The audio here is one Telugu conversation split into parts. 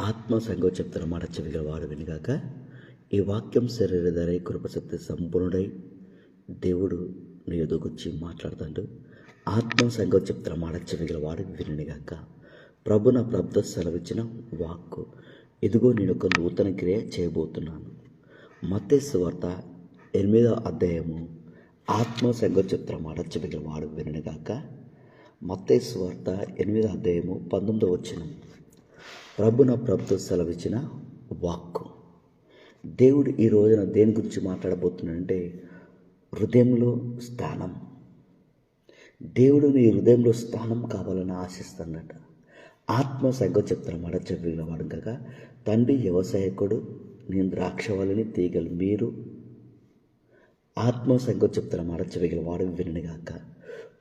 ఆత్మ సంఘం చెప్తున్న మాట చెవిగల వాడు వినిగాక ఈ వాక్యం శరీరధరై కృపశక్తి సంపూర్ణుడై దేవుడు నీ ఎదుగుచ్చి మాట్లాడుతాడు. ఆత్మ సంఘం చెప్తున్న మాట చెవిగల వాడు వినిగాక ప్రభు నా ప్రభుత్వ సెలవిచ్చిన వాక్కు. ఇదిగో నేను ఒక నూతన క్రియ చేయబోతున్నాను. మత్తేసు వార్త ఎనిమిదో అధ్యాయము. ఆత్మ సంఘం చెప్తున్న మాట చెవిగల వాడు వినగాక మత్తేసు వార్త ఎనిమిదో అధ్యాయము పంతొమ్మిదో వచ్చినం ప్రభున ప్రభుతో సెలవిచ్చిన వాక్కు. దేవుడు ఈ రోజున దేని గురించి మాట్లాడబోతున్నాడంటే హృదయంలో స్థానం. దేవుడు నీ హృదయంలో స్థానం కావాలని ఆశిస్తాడట ఆత్మ సంఘం చెప్తున్నమాట చెప్పిన వాడు కాక తండ్రి వ్యవసాయకుడు నేను ద్రాక్షవాలని తీగలు మీరు. ఆత్మ సంఘం చెప్తున్న మాట చెవిగల వాడు వినగాక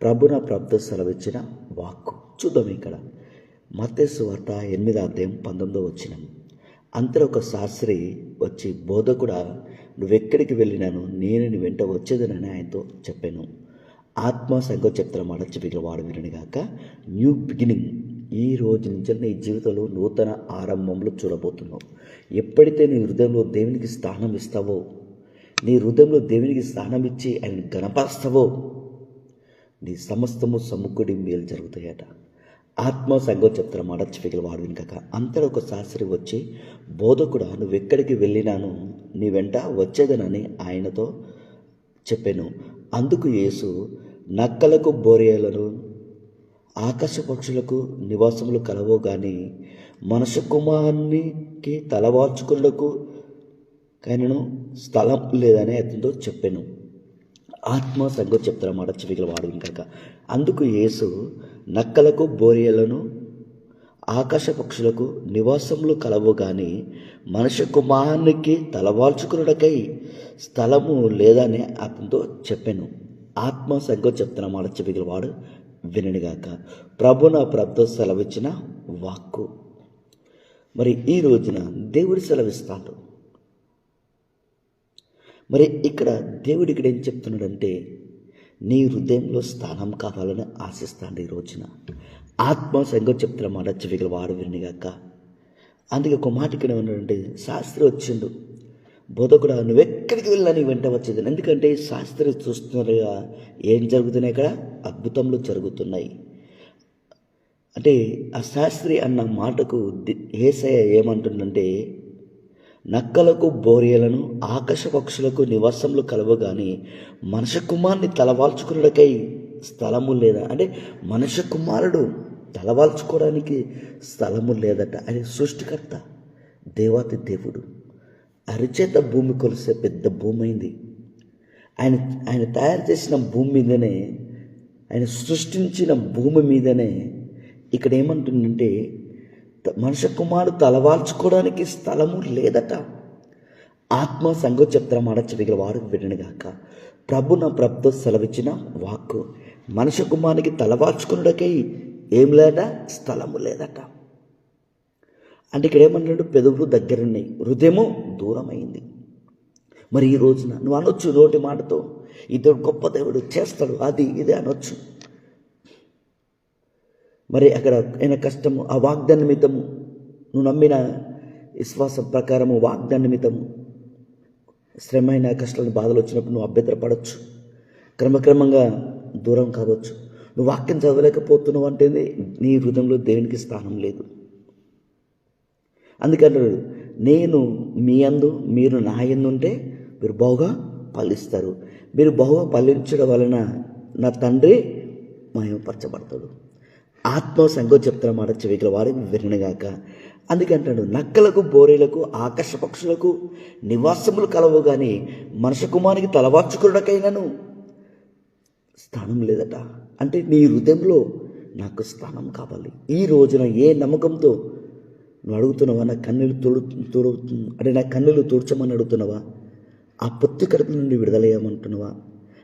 ప్రభున ప్రభుత్వ సెలవిచ్చిన వాక్కు. చూద్దాం ఇక్కడ. మత్స్సు వార్త ఎనిమిదో అధ్యాయం పంతొమ్మిదో వచ్చిన అంతలో ఒక శాస్త్రి వచ్చి బోధకుడా నువ్వెక్కడికి వెళ్ళినాను? నేను నీ వెంట వచ్చేదనని ఆయనతో చెప్పాను. ఆత్మ సంఘ చెప్తున్న మాట చెవిగల వాడు వినగాక న్యూ బిగినింగ్. ఈ రోజు నుంచి నీ జీవితంలో నూతన ఆరంభంలో చూడబోతున్నావు. ఎప్పుడైతే నీ హృదయంలో దేవునికి స్థానం ఇస్తావో నీ హృదయంలో దేవునికి స్థానం ఇచ్చి ఆయన గణపరుస్తావో నీ సమస్తము సముఖుడి మేలు జరుగుతాయట. ఆత్మ సంఘం చెప్తున్న మాట వాడు వినక అంతలో ఒక శాస్త్రి వచ్చి బోధకుడా నువ్వెక్కడికి వెళ్ళినాను? నీ వెంట వచ్చేదనని ఆయనతో చెప్పాను. అందుకు యేసు నక్కలకు బోరియలను ఆకాశ పక్షులకు నివాసములు కలవో కానీ మనసు కుమారునికి తలవార్చుకున్నకు కైనను స్థలం లేదనే అతనితో చెప్పాను. ఆత్మ సంగతి చెప్తారన్నమాట మాట వాడు అందుకు యేసు నక్కలకు బోరియలను ఆకాశ పక్షులకు నివాసములు కలవు గాని మనుష్య కుమారునికి తలవాల్చుకున్నకై స్థలము లేదని అతనితో చెప్పాను. ఆత్మ సంగతి చెప్తున్న మాట చెవిగల వాడు విననిగాక. ప్రభు నా ప్రభుత్వ సెలవిచ్చిన వాక్కు. మరి ఈ రోజున దేవుడి సెలవిస్తాడు. మరి ఇక్కడ దేవుడు ఇక్కడ ఏం చెప్తున్నాడంటే నీ హృదయంలో స్థానం కావాలని ఆశిస్తాను ఈ రోజున. ఆత్మ సంగతి చెప్తున్న మాట చెవిగల వాడు వినిగాక అందుకే ఒక మాట ఇక్కడ ఏమన్నాడంటే శాస్త్రి వచ్చిండు. బోధకుడు నువ్వెక్కడికి వెళ్ళా నీ వెంట వచ్చేది. ఎందుకంటే శాస్త్రి చూస్తున్నారుగా ఏం జరుగుతున్నాయి ఇక్కడ? అద్భుతములు జరుగుతున్నాయి. అంటే ఆ శాస్త్రి అన్న మాటకు ఏసయ ఏమంటుందంటే నక్కలకు బోరియలను ఆకాశ పక్షులకు నివాసములు కలవగాని మనుష్య కుమారుని తలవాల్చుకున్నకై స్థలము లేదా? అంటే మనుష్య కుమారుడు తలవాల్చుకోవడానికి స్థలము లేదట. ఆయన సృష్టికర్త దేవాతి దేవుడు. అరిచేత భూమి కొలిసే పెద్ద భూమి అయింది ఆయన ఆయన తయారు చేసిన భూమి మీదనే ఆయన సృష్టించిన భూమి మీదనే ఇక్కడ ఏమంటుందంటే మనిషి కుమారుడు తలవాల్చుకోవడానికి స్థలము లేదట. ఆత్మ సంఘం చెప్తారా మాట చెవిగల వారు వినగాక ప్రభు నా ప్రభుత్వ సెలవిచ్చిన వాక్కు మనిషి కుమారునికి తలవాల్చుకున్నడకై ఏం లేట స్థలము లేదట. అంటే ఇక్కడ ఏమంటాడు? పెదవులు దగ్గరున్నాయి. హృదయము దూరమైంది. మరి ఈ రోజున నువ్వు అనొచ్చు నోటి మాటతో. ఇతడు గొప్ప దేవుడు చేస్తాడు అది ఇది అనొచ్చు. మరి అక్కడ అయిన కష్టము ఆ వాగ్దాన నిమిత్తము నువ్వు నమ్మిన విశ్వాసం ప్రకారము వాగ్దాన నిమిత్తము శ్రమైన కష్టాలు బాధలు వచ్చినప్పుడు నువ్వు అభ్యంతరపడవచ్చు క్రమక్రమంగా దూరం కావచ్చు. నువ్వు వాక్యం చదవలేకపోతున్నావు అంటే నీ హృదయంలో దేవునికి స్థానం లేదు. అందుకన్నాడు నేను మీ అందు మీరు నా ఎందు ఉంటే మీరు బహుగా ఫలిస్తారు. మీరు బహుగా ఫలించడం వలన నా తండ్రి మహిమపరచబడతాడు. ఆత్మ సంఘం చెప్తున్న మాట చెవికల వారి వినగాక అందుకంటాడు నక్కలకు బోరేలకు ఆకాశ పక్షులకు నివాసములు కలవు కానీ మనుష కుమారికి తలవార్చుకున్నకైనాను స్థానం లేదట. అంటే నీ హృదయంలో నాకు స్థానం కావాలి. ఈ రోజున ఏ నమ్మకంతో నువ్వు అడుగుతున్నావా నా కన్నులు తోడు తోడు అంటే నా కన్నులు తుడ్చమని అడుగుతున్నావా ఆ పొత్తి కడుపు నుండి విడుదలయ్యమంటున్నావా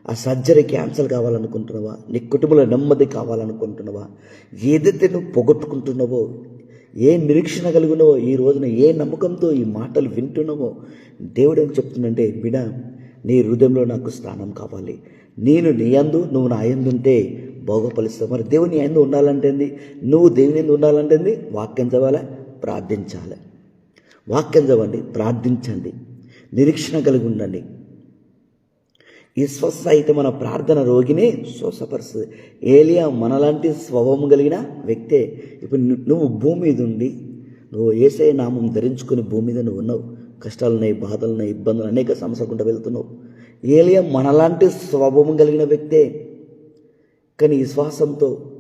ఆ సర్జరీ క్యాన్సల్ కావాలనుకుంటున్నావా? నీ కుటుంబంలో నెమ్మది కావాలనుకుంటున్నావా? ఏదైతే నువ్వు పొగొట్టుకుంటున్నావో ఏ నిరీక్షణ కలిగినవో ఈ రోజున ఏ నమ్మకంతో ఈ మాటలు వింటున్నావో దేవుడు ఏం చెప్తుందంటే బిడ నీ హృదయంలో నాకు స్థానం కావాలి. నేను నీ అందు నువ్వు నా యందు ఉంటే మరి దేవుని యందు ఉండాలంటేంది నువ్వు దేవుని ఎందు ఉండాలంటేంది వాక్యం చదవాలా? ప్రార్థించాలి. వాక్యం చదవండి ప్రార్థించండి. నిరీక్షణ కలిగి ఉండండి. విశ్వస అయితే మన ప్రార్థన రోగిని స్వస్థపరుస్తుంది ఏలియా మనలాంటి స్వభావం కలిగిన వ్యక్తే ఇప్పుడు నువ్వు భూమి మీద ఉండి నువ్వు ఏసఐ నామం ధరించుకుని భూమి మీద నువ్వు ఉన్నావు. కష్టాలున్నాయి బాధలున్నాయి ఇబ్బందులు అనేక సమస్యలకుండా వెళ్తున్నావు. ఏలియా మనలాంటి స్వభావం కలిగిన వ్యక్తే కానీ విశ్వాసంతో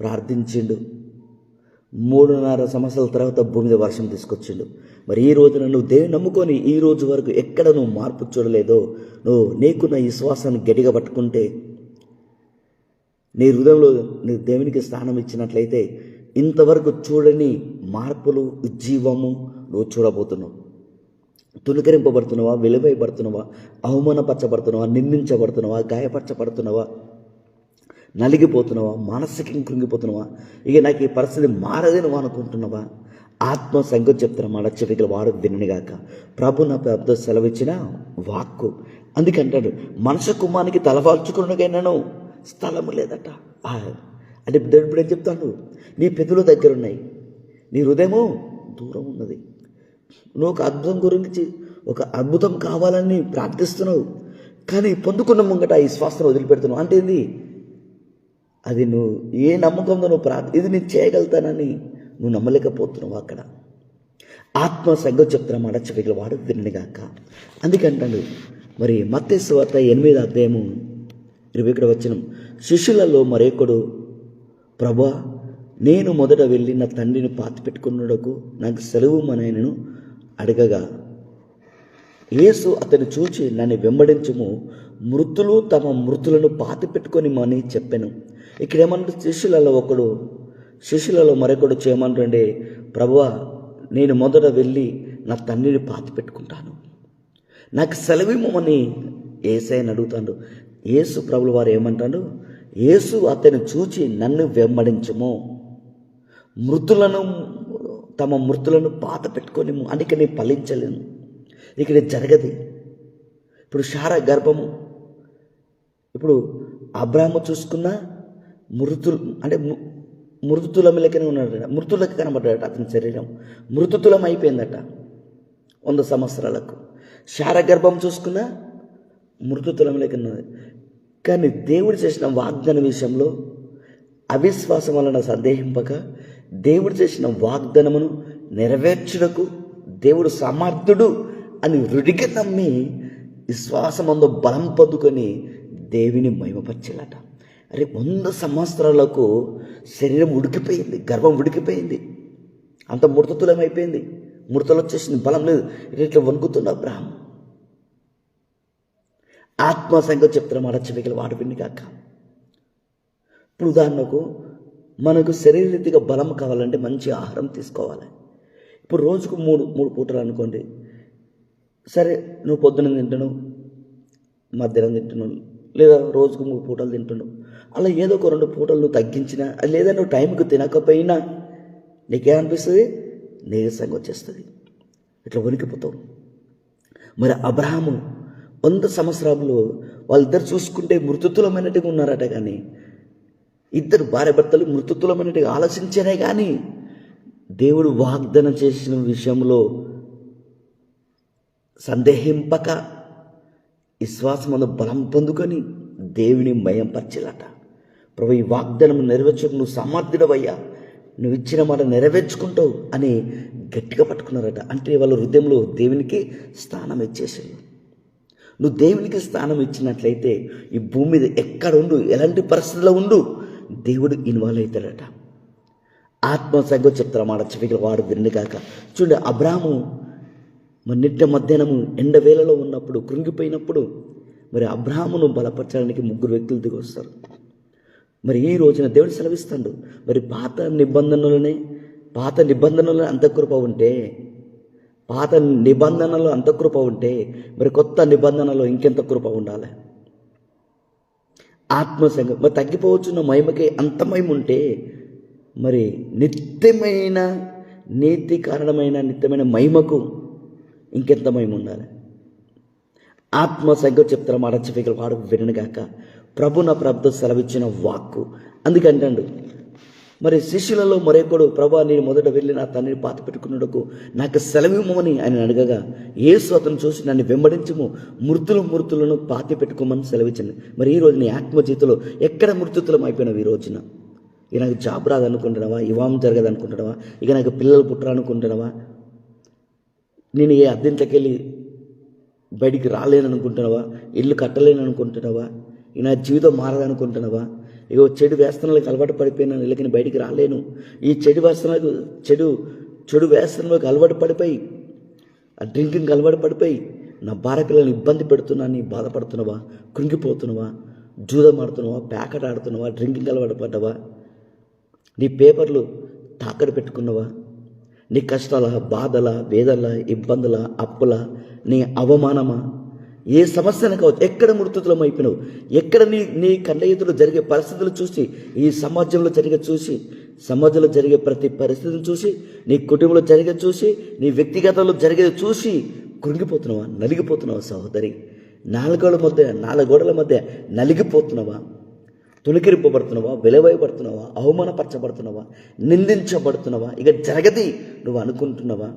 ప్రార్థించిండు. మూడున్నర సంవత్సరాల తర్వాత భూమి మీద వర్షం తీసుకొచ్చిండు. మరి ఈ రోజున నువ్వు దేవుని నమ్ముకొని ఈ రోజు వరకు ఎక్కడ నువ్వు మార్పు చూడలేదో నువ్వు నీకున్న ఈ విశ్వాసాన్ని గట్టిగా పట్టుకుంటే నీ హృదయంలో నీ దేవునికి స్థానం ఇచ్చినట్లయితే ఇంతవరకు చూడని మార్పులు ఉజ్జీవము నువ్వు చూడబోతున్నావు. తులకరింపబడుతున్నావా విలువైపడుతున్నావా అవమానపరచబడుతున్నావా నిందించబడుతున్నావా గాయపరచబడుతున్నావా? నలిగిపోతున్నావా? మానసికంగా కృంగిపోతున్నావా? ఇక నాకు ఈ పరిస్థితి మారదని నువ్వు అనుకుంటున్నావా? ఆత్మ సంగతి చెప్తున్న మాట చెవికలు వాడు విననిగాక ప్రభు నా పెద్ద సెలవిచ్చిన వాక్కు. అందుకంటాడు మనుష కుమ్మానికి తలవాల్చుకున్నకైనాను స్థలము లేదట. అంటే దేవుడు ఏం చెప్తాడు? నీ పెదవులు దగ్గర ఉన్నాయి నీ హృదయము దూరం ఉన్నది. నువ్వు ఒక అద్భుతం గురించి ఒక అద్భుతం కావాలని ప్రార్థిస్తున్నావు. కానీ పొందుకున్న ముంగట ఈ శ్వాసను వదిలిపెడుతున్నావు. అంటే ఏంది? అది నువ్వు ఏ నమ్మకంతో నువ్వు ప్రార్థ ఇది నేను చేయగలుగుతానని నువ్వు నమ్మలేకపోతున్నావు అక్కడ. ఆత్మ సంఘ చెప్తున్న మాట చెవిగల వాడు వినగాక అందుకంటాడు మరి మత్తేసు వార్త ఎనిమిది అధ్యాయము ఇరవై ఇక్కడ వచ్చిన శిష్యులలో మరొకడు ప్రభా నేను మొదట వెళ్ళి నా తండ్రిని పాతి పెట్టుకున్నడకు నాకు సెలవు మనయనను అడగగా యేసు అతను చూచి నన్ను వెంబడించము మృతులు తమ మృతులను పాతి పెట్టుకొని మని చెప్పాను. ఇక్కడ ఏమంటే శిష్యులలో ఒకడు శిష్యులలో మరొకడు చేయమంటుండే ప్రభువా నేను మొదట వెళ్ళి నా తండ్రిని పాతి పెట్టుకుంటాను. నాకు సెలవిమ్మని ఏసైని అడుగుతాడు. యేసు ప్రభులు వారు ఏమంటాడు? యేసు అతను చూచి నన్ను వెంబడించము. మృతులను తమ మృతులను పాత పెట్టుకొని అంటే నేను ఫలించలేను. ఇక్కడ జరగది జరగదు. ఇప్పుడు శార గర్భము ఇప్పుడు అబ్రాహ్మ చూసుకున్న మృతు అంటే ము- మృతుతులం లెక్కనే ఉన్నాడట. మృతులకు కనబడ్డాడట అతని శరీరం. మృతుతులం అయిపోయిందట వంద సంవత్సరాలకు. శార గర్భం చూసుకున్న మృతుతులం లెక్కన్నది కానీ దేవుడు చేసిన వాగ్దాన విషయంలో అవిశ్వాసం వలన సందేహింపక దేవుడు చేసిన వాగ్దానమును నెరవేర్చుటకు దేవుడు సమర్థుడు అని రుడిగా నమ్మి విశ్వాసమందు బలం పొందుకొని దేవిని మహిమపరచాలట అరే వంద సంవత్సరాలకు శరీరం ఉడికిపోయింది గర్భం ఉడికిపోయింది. అంత మృతతులం అయిపోయింది మృతలు వచ్చేసింది బలం లేదు. ఇట్లా వణుకుతున్న అబ్రహం. ఆత్మ సంగతి చెప్తున్న మాట చెవికలు వాడు పిండి కాక. ఇప్పుడు ఉదాహరణకు మనకు శరీరరీతిగా బలం కావాలంటే మంచి ఆహారం తీసుకోవాలి. ఇప్పుడు రోజుకు మూడు మూడు పూటలు అనుకోండి. సరే నువ్వు పొద్దున తింటాను మధ్యాహ్నం తింటున్నావు లేదా రోజుకు మూడు పూటలు తింటున్నావు అలా ఏదో ఒక రెండు పూటలు నువ్వు తగ్గించినా లేదా నువ్వు టైంకి తినకపోయినా నీకేమనిపిస్తుంది నీరసంగా వచ్చేస్తుంది. ఇట్లా వణికిపోతావు. మరి అబ్రహాము వంద సంవత్సరాలు వాళ్ళిద్దరు చూసుకుంటే మృతుతులమైనట్టుగా ఉన్నారట కానీ ఇద్దరు భార్య భర్తలు మృతుతులమైనట్టుగా ఆలోచించనే కానీ దేవుడు వాగ్దానం చేసిన విషయంలో సందేహింపక విశ్వాసమందు బలం పొందుకొని దేవుని మయంపరచలట ప్రభు ఈ వాగ్దానం నెరవేర్చుకు నువ్వు సమర్థుడవయ్యా నువ్వు ఇచ్చిన మాట నెరవేర్చుకుంటావు అని గట్టిగా పట్టుకున్నారట. అంటే వాళ్ళ హృదయంలో దేవునికి స్థానం ఇచ్చేసారు నువ్వు దేవునికి స్థానం ఇచ్చినట్లయితే ఈ భూమి మీద ఎక్కడ ఉండు ఎలాంటి పరిస్థితుల్లో ఉండు దేవుడు ఇన్వాల్వ్ అవుతాడట. ఆత్మ సంగతి చెప్తారు మాట చెవికి వాడు వినగాక చూడండి అబ్రాహము మరి నిట్ట మధ్యాహ్నము ఎండవేళలో ఉన్నప్పుడు కృంగిపోయినప్పుడు మరి అబ్రహామును బలపరచడానికి ముగ్గురు వ్యక్తులు దిగి వస్తారు. మరి ఈ రోజున దేవుడు సెలవిస్తాడు? మరి పాత నిబంధనలనే పాత నిబంధనలు అంతఃకృప ఉంటే పాత నిబంధనలు అంతఃకృప ఉంటే మరి కొత్త నిబంధనలో ఇంకెంత కృప ఉండాలి? ఆత్మ మరి తగ్గిపోవచ్చున్న మహిమకి అంత మహిమ ఉంటే మరి నిత్యమైన నీతి కారణమైన నిత్యమైన మహిమకు ఇంకెంత మేము ఉండాలి? ఆత్మ సంగతి చెప్తారు మాట చెప్పగల వాడు వినగాక ప్రభు నా ప్రభుత్వ సెలవిచ్చిన వాక్కు. అందుకంటాడు మరి శిష్యులలో మరొకడు ప్రభా నేను మొదట వెళ్ళి నా తండ్రిని పాత పెట్టుకున్నకు నాకు సెలవిమ్మని ఆయన అడగగా ఏసు అతను చూసి నన్ను వెంబడించము మృతులు మృతులను పాతి పెట్టుకోమని సెలవిచ్చింది. మరి ఈ రోజు నీ ఆత్మజీవితంలో ఎక్కడ మృతుతులం అయిపోయినావు ఈ రోజున? ఇక నాకు జాబ్ రాదనుకుంటున్నావా? ఇవాం జరగదు అనుకుంటున్నావా ఇక నాకు పిల్లలు పుట్టరానుకుంటున్నావా నేను ఏ అద్దెంట్లోకి వెళ్ళి బయటికి రాలేను అనుకుంటున్నావా ఇల్లు కట్టలేను అనుకుంటున్నావా ఇక నా జీవితం మారదనుకుంటున్నావా? ఇగో చెడు వ్యసనాలకు అలవాటు పడిపోయిన ఇళ్ళకి బయటికి రాలేను. ఈ చెడు వ్యసనాలకు చెడు చెడు వ్యసనంలోకి అలవాటు పడిపోయి ఆ డ్రింకింగ్కి అలవాటు పడిపోయి నా భార్య పిల్లల్ని ఇబ్బంది పెడుతున్నాను నీ బాధపడుతున్నావా? కృంగిపోతున్నావా? జూదం ఆడుతున్నావా? ప్యాకెట్ ఆడుతున్నావా? డ్రింకింగ్ అలవాటు పడ్డావా? నీ పేపర్లు తాకడ పెట్టుకున్నావా? నీ కష్టాల బాధల వేదల ఇబ్బందుల అప్పుల నీ అవమానమా? ఏ సమస్యను కావచ్చు ఎక్కడ మృతులం అయిపోయినావు? ఎక్కడ నీ నీ కళ్ళ ఎదురు జరిగే పరిస్థితులు చూసి ఈ సమాజంలో జరిగే చూసి సమాజంలో జరిగే ప్రతి పరిస్థితిని చూసి నీ కుటుంబంలో జరిగే చూసి నీ వ్యక్తిగతంలో జరిగేది చూసి కృంగిపోతున్నావా? నలిగిపోతున్నావా సహోదరి? నాలుగోళ్ళ మధ్య నాలుగోడల మధ్య నలిగిపోతున్నావా? తొలికిరింపబడుతున్నావా వెలవేయబడుతున్నావా అవమానపరచబడుతున్నావా నిందించబడుతున్నావా ఇక జరగది నువ్వు అనుకుంటున్నావా?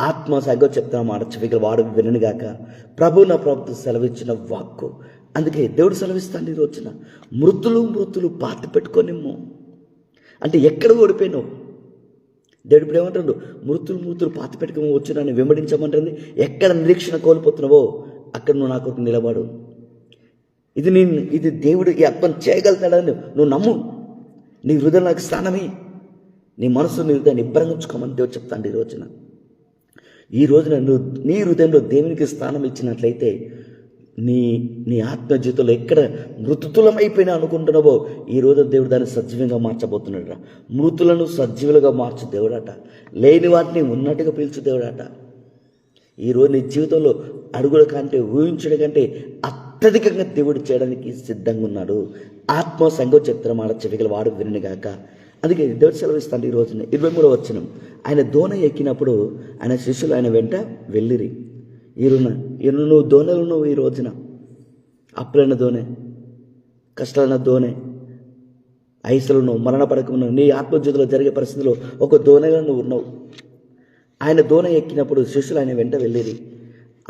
ఆత్మ సగో చెప్తున్నా మాట చెవిగల వాడు విననుగాక ప్రభు నా ప్రభుత్వం సెలవిచ్చిన వాక్కు. అందుకే దేవుడు సెలవిస్తాను రోజున. మృతులు మృతులు పాత పెట్టుకోనిమ్ము. అంటే ఎక్కడ ఓడిపోయినావు? దేవుడు ఇప్పుడు ఏమంటాడు? మృతులు మృతులు పాత పెట్టుకుని వచ్చి నన్ను వెంబడించమంటుంది. ఎక్కడ నిరీక్షణ కోల్పోతున్నావో అక్కడ నువ్వు నాకు నిలబడు. ఇది నేను ఇది దేవుడు ఈ అర్థం చేయగలుగుతాడని నువ్వు నమ్ము. నీ హృదయం నాకు స్థానమే. నీ మనసు నీ హృదయాన్ని ఇబ్బరంగుచ్చుకోమని దేవుడు చెప్తాను ఈ రోజున. ఈ రోజున నువ్వు నీ హృదయంలో దేవునికి స్థానం ఇచ్చినట్లయితే నీ నీ ఆత్మ జీవితంలో ఎక్కడ మృతులమైపోయినా అనుకుంటున్నావో ఈ రోజు దేవుడు దాన్ని సజీవంగా మార్చబోతున్నాడు మృతులను సజీవులుగా మార్చు దేవుడట. లేని వాటిని ఉన్నట్టుగా పిలుచు దేవుడట. ఈరోజు నీ జీవితంలో అడుగుల కంటే ఊహించడం కంటే అత్యధికంగా దేవుడు చేయడానికి సిద్ధంగా ఉన్నాడు. ఆత్మ సంగో చిత్రం ఆడ చెవిగల వాడు వినగాక అందుకే దేవుడు సెలవిస్తాను ఈ రోజున. ఇరవై మూడో వచ్చినం ఆయన దోణ ఎక్కినప్పుడు ఆయన శిష్యులు ఆయన వెంట వెళ్ళిరి. ఈరున ఈరున నువ్వు దోణలు నువ్వు ఈ రోజున. అప్పులైన దోణె కష్టాలైన దోణె ఐసలను మరణ పడకమును నీ ఆత్మజ్యోతిలో జరిగే పరిస్థితిలో ఒక దోణగా నువ్వు ఉన్నావు. ఆయన దోణ ఎక్కినప్పుడు శిష్యులు ఆయన వెంట వెళ్ళిరి.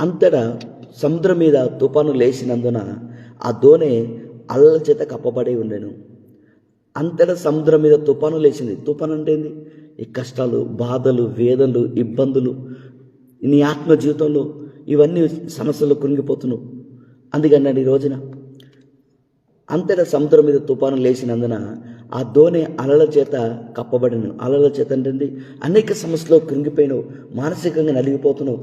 అంతటా సముద్రం మీద తుఫాను లేచినందున ఆ దోణి అల్లల చేత కప్పబడి ఉండెను. అంతటా సముద్రం మీద తుఫాను లేచింది. తుఫాను అంటే ఏంది? ఈ కష్టాలు బాధలు వేదనలు ఇబ్బందులు నీ ఆత్మ జీవితంలో ఇవన్నీ సమస్యలు కృంగిపోతున్నావు అందుకన్నాడు ఈ రోజున అంతటా సముద్రం మీద తుఫాను లేచినందున ఆ దోణి అలల చేత కప్పబడిను. అలల చేత అంటే అనేక సమస్యలో కృంగిపోయినావు మానసికంగా నలిగిపోతున్నావు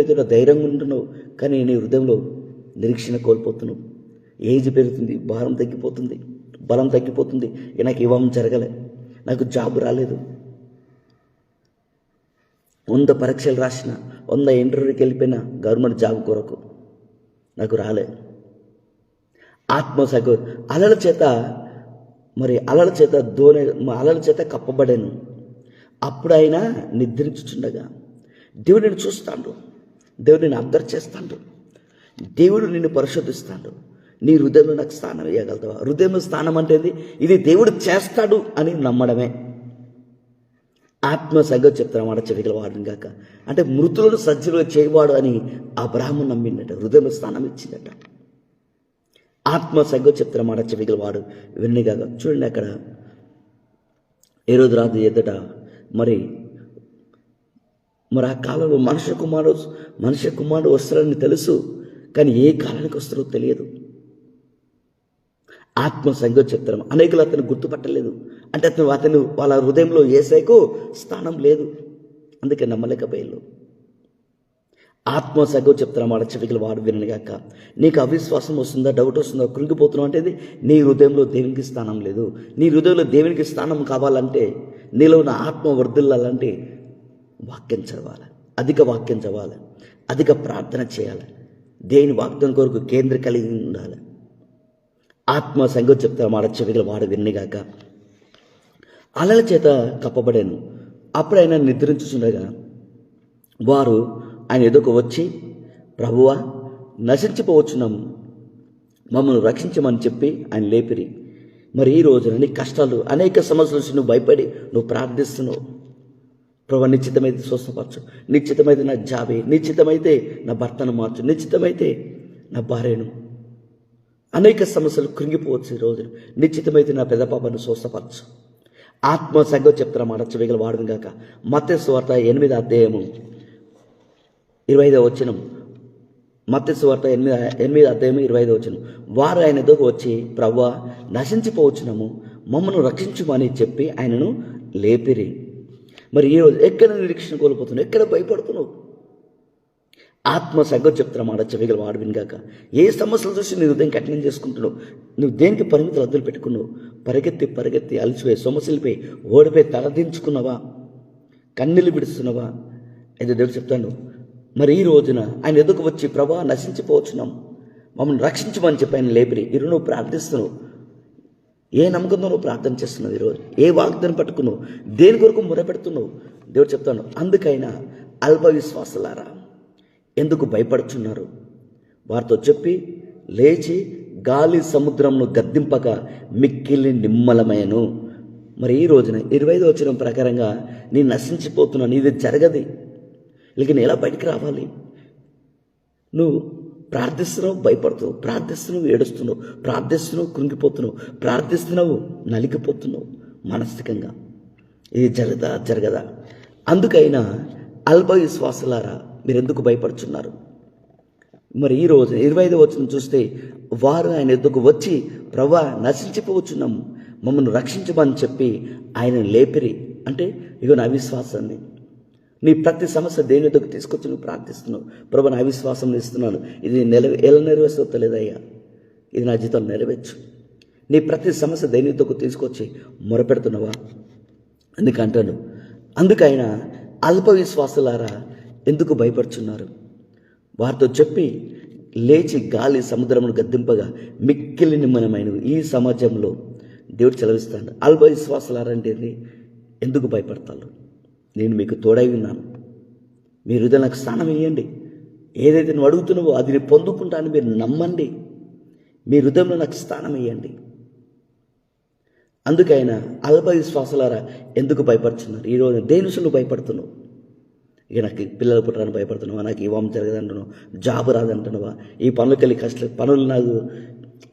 అయితే ధైర్యంగా ఉంటున్నావు కానీ నీ హృదయంలో నిరీక్షణ కోల్పోతున్నావు. ఏజ్ పెరుగుతుంది భారం తగ్గిపోతుంది బలం తగ్గిపోతుంది నాకు ఇవ్వం జరగలే నాకు జాబ్ రాలేదు. వంద పరీక్షలు రాసిన వంద ఇంటర్వ్యూకి వెళ్ళిపోయిన గవర్నమెంట్ జాబ్ కొరకు నాకు రాలే. ఆత్మ అలల చేత మరి అలల చేత దోణి అలల చేత కప్పబడాను. అప్పుడు ఆయన నిద్రించుచుండగా దేవుడిని చూస్తాడు. దేవుడిని నేను అబ్జర్వ్ చేస్తాడు. దేవుడు నిన్ను పరిశోధిస్తాడు. నీ హృదయంలో నాకు స్థానం వేయగలుగుతావా? హృదయంలో స్థానం అంటే ఇది దేవుడు చేస్తాడు అని నమ్మడమే. ఆత్మ సగ చెప్తాను చెవిగల వాడిని కాక అంటే మృతులను సజ్జలుగా చేయవాడు అని అబ్రాహ్మ నమ్మిండట హృదయంలో స్థానం ఇచ్చిందట ఆత్మ సగ్గ చెప్తున్న మాట చెవిగల వాడు. విన్నగాక చూడండి అక్కడ. ఏ రోజు రాదు ఎదుట మరి మరి ఆ కాలంలో మనుష్య కుమారుడు మనుష్య కుమారుడు వస్తారని తెలుసు కానీ ఏ కాలానికి వస్తారో తెలియదు. ఆత్మ సంగ చిత్రం అనేకులు అతను గుర్తుపట్టలేదు. అంటే అతను అతను వాళ్ళ హృదయంలో ఏసైకు స్థానం లేదు. అందుకే నమ్మలేకపోయారు ఆత్మ సగో చెప్తున్నా మాట చెవికలు వాడు వినగాక నీకు అవిశ్వాసం వస్తుందా డౌట్ వస్తుందా కృంగిపోతున్నావు అంటే నీ హృదయంలో దేవునికి స్థానం లేదు. నీ హృదయంలో దేవునికి స్థానం కావాలంటే నీలో ఉన్న ఆత్మ వర్ధిల్లాలంటే వాక్యం చదవాలి అధిక వాక్యం చదవాలి అధిక ప్రార్థన చేయాలి దేని వాక్యం కొరకు కేంద్ర కలిగి ఉండాలి. ఆత్మ సంగతి చెప్తా మాట చెవికలు వాడు విన్నగాక అలల చేత కప్పబడాను. అప్పుడు ఆయన నిద్రించుచుండగా వారు ఆయన ఎదుకు వచ్చి ప్రభువా నశించిపోవచ్చున్నాము మమ్మల్ని రక్షించమని చెప్పి ఆయన లేపిరి. మరి ఈ రోజున నీ కష్టాలు అనేక సమస్యలు వచ్చి నువ్వు భయపడి నువ్వు ప్రార్థిస్తున్నావు. ప్రభు నిశ్చితమైతే స్వస్థపరచు. నిశ్చితమైతే నా జాబే నిశ్చితమైతే నా భర్తను మార్చు. నిశ్చితమైతే నా భార్యను. అనేక సమస్యలు కృంగిపోవచ్చు ఈ రోజు. నిశ్చితమైతే నా పెద్ద పాపను స్వస్థపరచు. ఆత్మ సంగం చెప్తారా మాట చెవిగల వాడను గాక మత్స్య వార్త ఎనిమిది అధ్యాయము. ఇరవై ఐదో వచ్చినం మత్స్య వార్త ఎనిమిది ఎనిమిది అధ్యాయం ఇరవై ఐదు వచ్చిన వారు ఆయన ఎదుగు వచ్చి ప్రవ్వా నశించిపోవచ్చునము. మమ్మను రక్షించుమని చెప్పి ఆయనను లేపిరి. మరి ఈరోజు ఎక్కడ నిరీక్షణ కోల్పోతున్నావు? ఎక్కడ భయపడుతున్నావు? ఆత్మ సంగం చెప్తున్నా మాట చెవిగల వాడు వినగాక ఏ సమస్యలు చూసి నీ హృదయం కఠినం చేసుకుంటున్నావు? నువ్వు దేనికి పరిమితులు అద్దలు పెట్టుకున్నావు? పరిగెత్తి పరిగెత్తి అలసిపోయి సొమసిలిపోయి ఓడిపోయి తలదించుకున్నావా? కన్నీళ్ళు విడుస్తున్నావా? అయితే దేవుడు చెప్తాను మరి ఈ రోజున ఆయన ఎదుకు వచ్చి ప్రభా నశించిపోవచ్చున్నాం. మమ్మల్ని రక్షించమని చెప్పి ఆయన లేపిరి. ఇరు నువ్వు ప్రార్థిస్తున్నావు. ఏ నమ్మకంతో నువ్వు ప్రార్థన చేస్తున్నావు ఈరోజు? ఏ వాగ్దానం పట్టుకున్నావు దేని కొరకు మొరపెడుతున్నావు? దేవుడు చెప్తాను. అందుకైనా అల్ప విశ్వాసలారా ఎందుకు భయపడుచున్నారు? వారితో చెప్పి లేచి గాలి సముద్రంను గద్దింపక మిక్కిలి నిమ్మలమయను మరి ఈ రోజున ఇరవై ఐదు వచ్చిన ప్రకారంగా నీ నశించిపోతున్నా నీది జరగది. ఇక నేను ఎలా బయటికి రావాలి? నువ్వు ప్రార్థిస్తున్నావు భయపడుతున్నావు ప్రార్థిస్తున్నావు ఏడుస్తున్నావు ప్రార్థిస్తున్నావు కృంగిపోతున్నావు ప్రార్థిస్తున్నావు నలిగిపోతున్నావు మానసికంగా. ఇది జరగదా? జరగదా. అందుకైనా అల్ప విశ్వాసులారా మీరు ఎందుకు భయపడుచున్నారు? మరి ఈ రోజు ఇరవై ఐదు వచ్చిన చూస్తే వారు ఆయన ఎద్దుకు వచ్చి ప్రభా నశించిపోవచ్చున్నాము మమ్మల్ని రక్షించమని చెప్పి ఆయన లేపిరి. అంటే ఇగో నా విశ్వాసాన్ని. నీ ప్రతి సమస్య దేని దగ్గర తీసుకొచ్చి నువ్వు ప్రార్థిస్తున్నావు? ప్రభు నా విశ్వాసం ఇస్తున్నాను. ఇది నెల ఎలా నెరవేరుస్తో లేదయ్యా ఇది నా జీతం నెరవేర్చు. నీ ప్రతి సమస్య దేని దగ్గర తీసుకొచ్చి మొరపెడుతున్నావా? అందుకంటాను అందుకైనా అల్ప విశ్వాసులారా ఎందుకు భయపడుచున్నారు? వారితో చెప్పి లేచి గాలి సముద్రమును గద్దింపగా మిక్కిలి నిమ్మనమైనవి ఈ సమాజంలో దేవుడు చెలవిస్తాడు అల్ప విశ్వాసులారంటే ఎందుకు భయపడతారు? నేను మీకు తోడై ఉన్నాను. మీ హృదయం నాకు స్థానం వేయండి. ఏదైతే నువ్వు అడుగుతున్నావో అది నేను పొందుకుంటాను మీరు నమ్మండి. మీ హృదయంలో నాకు స్థానం వేయండి. అందుకైనా అల్ప విశ్వాసాలారా ఎందుకు భయపడుతున్నారు? ఈరోజు దేని విషయంలో భయపడుతున్నావు? ఇక నాకు పిల్లలు పుట్టడానికి భయపడుతున్నావా? నాకు ఈ వామ్ జరగదంటున్నావు? జాబ్ రాదంటున్నావా? ఈ పనులకెళ్ళి కష్ట పనులు నాకు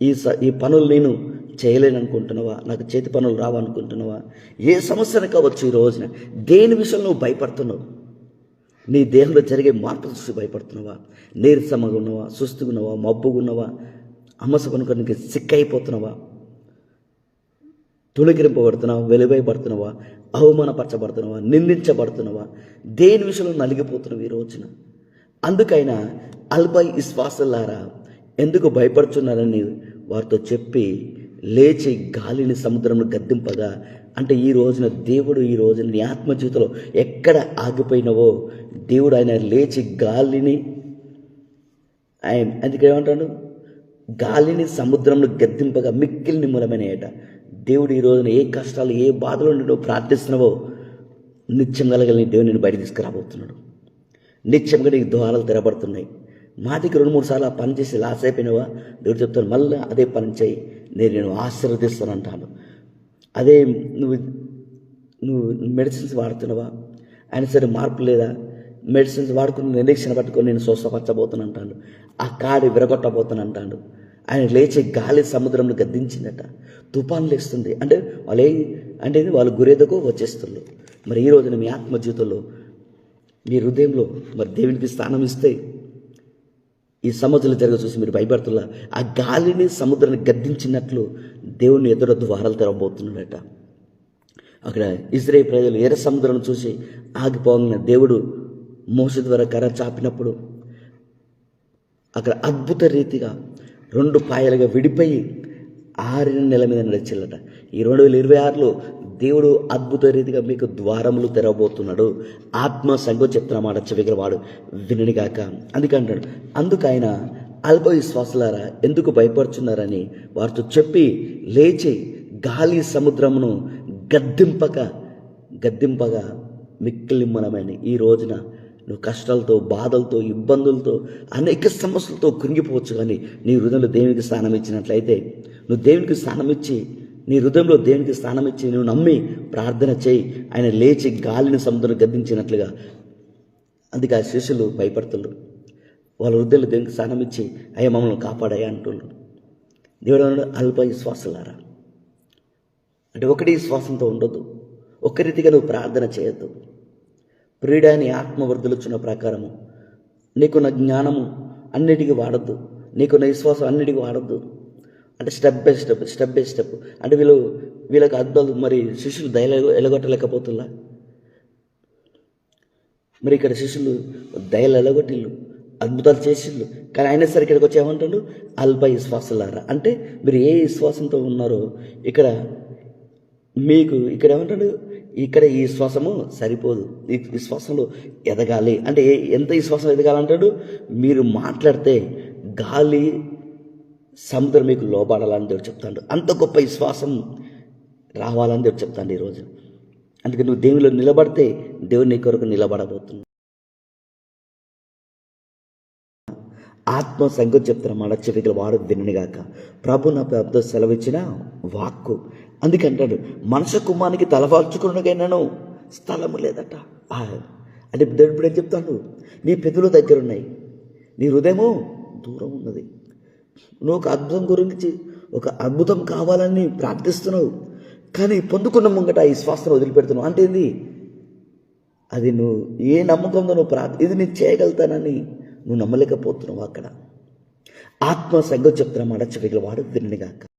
ఈ స ఈ పనులు నేను చేయలేను అనుకుంటున్నావా నాకు చేతి పనులు రావనుకుంటున్నావా? ఏ సమస్యను కావచ్చు ఈ రోజున? దేని విషయంలో నువ్వు భయపడుతున్నావు? నీ దేహంలో జరిగే మార్పు చూసి భయపడుతున్నావా? నీరసమగా ఉన్నావా? సుస్తుగా ఉన్నావా? మబ్బుగా అమ్మస పనుకోనికి సిక్కైపోతున్నావా? తుణికిరింపబడుతున్నావా వెలువైపడుతున్నావా అవమానపరచబడుతున్నావా? నిందించబడుతున్నావా? దేని విషయంలో నలిగిపోతున్నావు ఈ రోజున? అందుకైనా అల్బై విశ్వాసలారా ఎందుకు భయపడుతున్నారని వారితో చెప్పి లేచి గాలిని సముద్రంలో గద్దింపగా అంటే ఈ రోజున దేవుడు ఈ రోజున నీ ఆత్మ జీవితంలో ఎక్కడ ఆగిపోయినవో దేవుడు ఆయన లేచి గాలిని ఆయన అందుకే ఏమంటాడు? గాలిని సముద్రంలో గద్దింపగా మిక్కిలి నిమ్మలమైన ఏట దేవుడు ఈ రోజున ఏ కష్టాలు ఏ బాధలు నువ్వు ప్రార్థిస్తున్నావో నిత్యం కలగలిని దేవుడు నేను బయట తీసుకురాబోతున్నాడు. నిత్యంగా నీకు ద్వారాలు తెరబడుతున్నాయి. మా దగ్గర రెండు మూడు సార్లు ఆ పని చేసి లాస్ అయిపోయినావా? దేవుడు చెప్తాను మళ్ళీ అదే పని చేయి. నేను నేను ఆశీర్వదిస్తాను అంటాను అదే నువ్వు నువ్వు మెడిసిన్స్ వాడుతున్నావా? అయినా సరే మార్పు లేదా? మెడిసిన్స్ వాడుకుని నిరీక్షణ పట్టుకొని నేను స్వస్థపరచబోతున్నా అంటాడు ఆ కాడి విరగొట్టబోతున్నా అంటాడు ఆయన లేచి గాలి సముద్రంలో గద్దించిందట. తుఫాన్ లేస్తుంది. అంటే వాళ్ళు అంటే వాళ్ళు గురేదకు వచ్చేస్తున్నారు. మరి ఈ రోజున మీ ఆత్మ జీవితంలో మీ హృదయంలో మరి దేవునికి స్థానం ఇస్తే ఈ సముద్రం జరగ చూసి మీరు భయపడుతున్నా ఆ గాలిని సముద్రాన్ని గద్దించినట్లు దేవుని ఎదుర ద్వారాలు తెరవబోతున్నాడట. అక్కడ ఇజ్రాయేల్ ప్రజలు ఎర్ర సముద్రం చూసి ఆగిపోగిన దేవుడు మోస ద్వారా కర్ర చాపినప్పుడు అక్కడ అద్భుత రీతిగా రెండు పాయలుగా విడిపోయి ఆరిన నెల మీద నడిచిల్లట ఈ రెండు వేల ఇరవై ఆరులో దేవుడు అద్భుత రీతిగా మీకు ద్వారములు తెరవబోతున్నాడు. ఆత్మ సంగం చెప్తున్నమాట చెవిగల వాడు విననిగాక అందుకంటాడు అందుకైన అల్ప విశ్వాసులారా ఎందుకు భయపడుచున్నారని వారితో చెప్పి లేచి గాలి సముద్రమును గద్దింపక గద్దింపగా మిక్కిలిమ్మనమైన ఈ రోజున నువ్వు కష్టాలతో బాధలతో ఇబ్బందులతో అనేక సమస్యలతో కృంగిపోవచ్చు కానీ నీ హృదయంలో దేవునికి స్థానం ఇచ్చినట్లయితే నువ్వు దేవునికి స్థానం ఇచ్చి నీ హృదయంలో దేవునికి స్థానం ఇచ్చి నువ్వు నమ్మి ప్రార్థన చేయి. ఆయన లేచి గాలిని సముద్రం గద్దించినట్లుగా. అందుకే ఆ శిష్యులు భయపడుతున్నారు వాళ్ళ హృదయంలో దేవునికి స్థానం ఇచ్చి అయ్యా మమ్మల్ని కాపాడాయా అంటున్నారు దేవుడు అన్నాడు అల్ప విశ్వాసులారా అంటే ఒకటి విశ్వాసంతో ఉండొద్దు. ఒక రీతిగా నువ్వు ప్రార్థన చేయొద్దు. ప్రియుడాని ఆత్మవర్ధులుచున్న ప్రకారము నీకున్న జ్ఞానము అన్నిటికీ వాడద్దు. నీకున్న విశ్వాసం అన్నిటికీ వాడద్దు. అంటే step by step step by step అంటే వీళ్ళు వీళ్ళకి అద్దాలు మరి శిష్యులు దయలు ఎలగొట్టలేకపోతున్నా మరి ఇక్కడ శిష్యులు దయలు ఎలగొట్టిళ్ళు అద్భుతాలు చేసిళ్ళు కానీ అయినా సరే ఇక్కడికి వచ్చి ఏమంటాడు? అల్ప విశ్వాసలారా. అంటే మీరు ఏ విశ్వాసంతో ఉన్నారో ఇక్కడ మీకు ఇక్కడ ఏమంటాడు? ఇక్కడ ఈ విశ్వాసము సరిపోదు. ఈ విశ్వాసంలో ఎదగాలి. అంటే ఏ- ఎంత విశ్వాసం ఎదగాలంటాడు? మీరు మాట్లాడితే గాలి సముద్రం మీకు లోబడాలని దేవుడు చెప్తాడు. అంత గొప్ప విశ్వాసం రావాలని దేవుడు చెప్తాడు ఈరోజు. అందుకే నువ్వు దేవునిలో నిలబడితే దేవుడు నీ కొరకు నిలబడబోతుంది ఆత్మ సంగతి చెప్తున్న మాట చెవికలు వాడు విననిగాక ప్రభు నా పెద్ద సెలవిచ్చిన వాక్కు. అందుకంటాడు మనుష కుమానికి తలవాల్చుకున్నకైనాను స్థలము లేదట. ఆ, అంటే దేవుడు ఇప్పుడు ఏం చెప్తాడు? నీ పెదవులు దగ్గర ఉన్నాయి నీ హృదయము దూరం ఉన్నది. నువ్వు ఒక అద్భుతం గురించి ఒక అద్భుతం కావాలని ప్రార్థిస్తున్నావు. కానీ పొందుకున్న ముంగట ఈ శ్వాసను వదిలిపెడుతున్నావు. అంటే ఏంది? అది నువ్వు ఏ నమ్మకంతో నువ్వు ప్రార్థ ఇది నేను చేయగలుగుతానని నువ్వు నమ్మలేకపోతున్నావు అక్కడ. ఆత్మ సంగతి చెప్తున్న మాట చెవిగల వాడు వినగాక